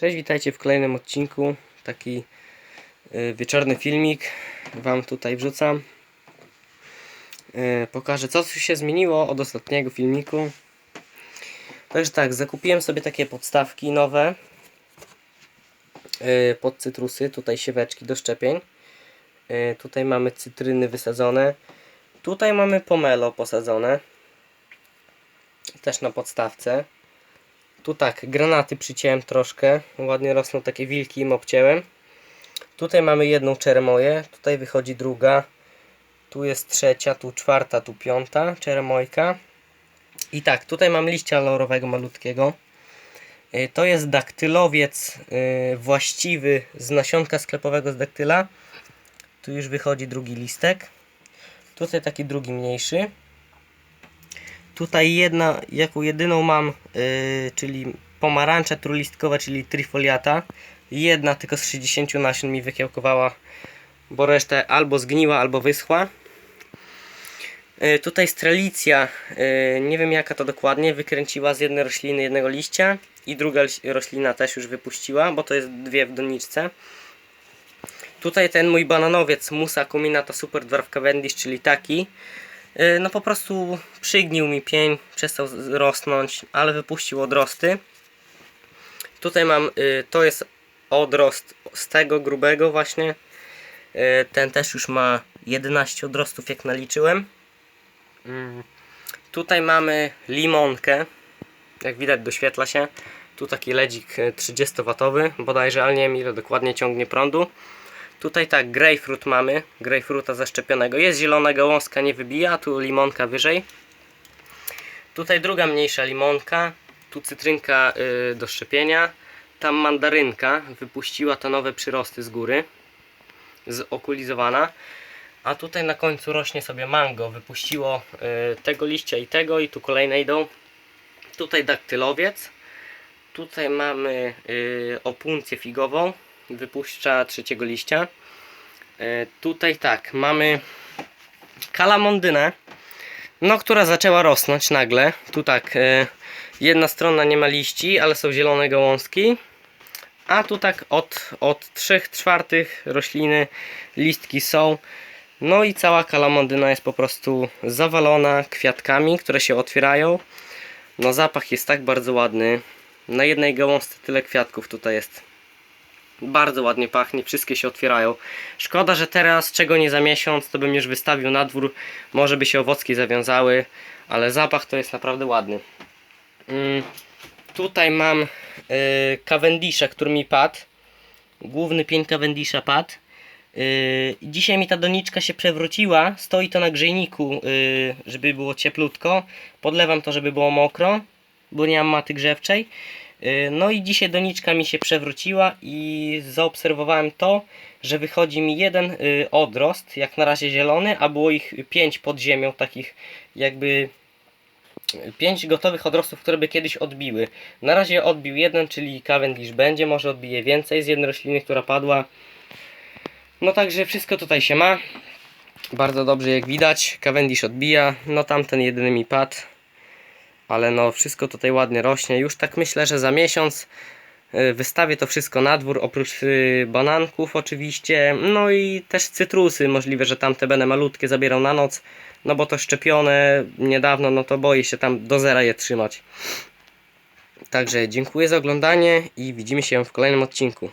Cześć, witajcie w kolejnym odcinku. Taki y, wieczorny filmik Wam tutaj wrzucam. Y, pokażę co się zmieniło od ostatniego filmiku. Także tak, zakupiłem sobie takie podstawki nowe y, pod cytrusy. Tutaj sieweczki do szczepień. Tutaj mamy cytryny wysadzone. Tutaj mamy pomelo posadzone. Też na podstawce. Tu tak, granaty przyciąłem troszkę. Ładnie rosną takie wilki im obcięłem. Tutaj mamy jedną czeremoję. Tutaj wychodzi druga. Tu jest trzecia, tu czwarta, tu piąta czeremojka. I tak, tutaj mam liścia laurowego malutkiego. Y, To jest daktylowiec y, właściwy z nasionka sklepowego z daktyla. Tu już wychodzi drugi listek. Tutaj taki drugi mniejszy. Tutaj jedna, jaką jedyną mam, yy, czyli pomarańcza trulistkowa, czyli trifoliata. Jedna tylko z 60 nasion mi wykiełkowała, bo resztę albo zgniła, albo wyschła. Yy, tutaj strelicja, yy, nie wiem jaka to dokładnie, wykręciła z jednej rośliny jednego liścia i druga roślina też już wypuściła, bo to jest dwie w doniczce. Tutaj ten mój bananowiec Musa Kuminata Super Dwarf Cavendish, czyli taki, no po prostu przygnił mi pień, przestał rosnąć, ale wypuścił odrosty. Tutaj mam, yy, to jest odrost z tego grubego właśnie. Yy, ten też już ma 11 odrostów jak naliczyłem. Mm. Tutaj mamy limonkę. Jak widać doświetla się. Tu taki ledzik yy, 30W bodajże, ale nie wiem ile dokładnie ciągnie prądu. Tutaj tak, grapefruit mamy, grapefruita zaszczepionego. Jest zielona gałązka, nie wybija, tu limonka wyżej. Tutaj druga mniejsza limonka, tu cytrynka y, do szczepienia. Tam mandarynka wypuściła te nowe przyrosty z góry, zokulizowana. A tutaj na końcu rośnie sobie mango, wypuściło y, tego liścia i tego i tu kolejne idą. Tutaj daktylowiec. Tutaj mamy y, opuncję figową, wypuszcza trzeciego liścia. E, tutaj tak, mamy kalamondynę, no która zaczęła rosnąć nagle. Tu tak, e, jedna strona nie ma liści, ale są zielone gałązki. A tu tak od, od 3 czwartych rośliny listki są. No i cała kalamondyna jest po prostu zawalona kwiatkami, które się otwierają. No zapach jest tak bardzo ładny. Na jednej gałązce tyle kwiatków tutaj jest. Bardzo ładnie pachnie, wszystkie się otwierają. Szkoda, że teraz, czego nie za miesiąc, to bym już wystawił na dwór. Może by się owocki zawiązały, ale zapach to jest naprawdę ładny. Mm, tutaj mam y, Cavendisha, który mi padł. Główny pień Cavendisha padł. Y, dzisiaj mi ta doniczka się przewróciła. Stoi to na grzejniku, y, żeby było cieplutko. Podlewam to, żeby było mokro, bo nie mam maty grzewczej. Y, No i dzisiaj doniczka mi się przewróciła i zaobserwowałem to, że wychodzi mi jeden y, odrost, jak na razie zielony, a było ich pięć pod ziemią, takich jakby pięć gotowych odrostów, które by kiedyś odbiły. Na razie odbił jeden, czyli Cavendish będzie, może odbije więcej z jednej rośliny, która padła. No także wszystko tutaj się ma. Bardzo dobrze jak widać. Cavendish odbija. No tamten jedyny mi padł. Ale no wszystko tutaj ładnie rośnie. Już tak myślę, że za miesiąc y, wystawię to wszystko na dwór, oprócz y, bananków oczywiście. No i też cytrusy. Możliwe, że tamte będę malutkie zabierał na noc. No bo to szczepione niedawno, no to boję się tam do zera je trzymać. Także dziękuję za oglądanie i widzimy się w kolejnym odcinku.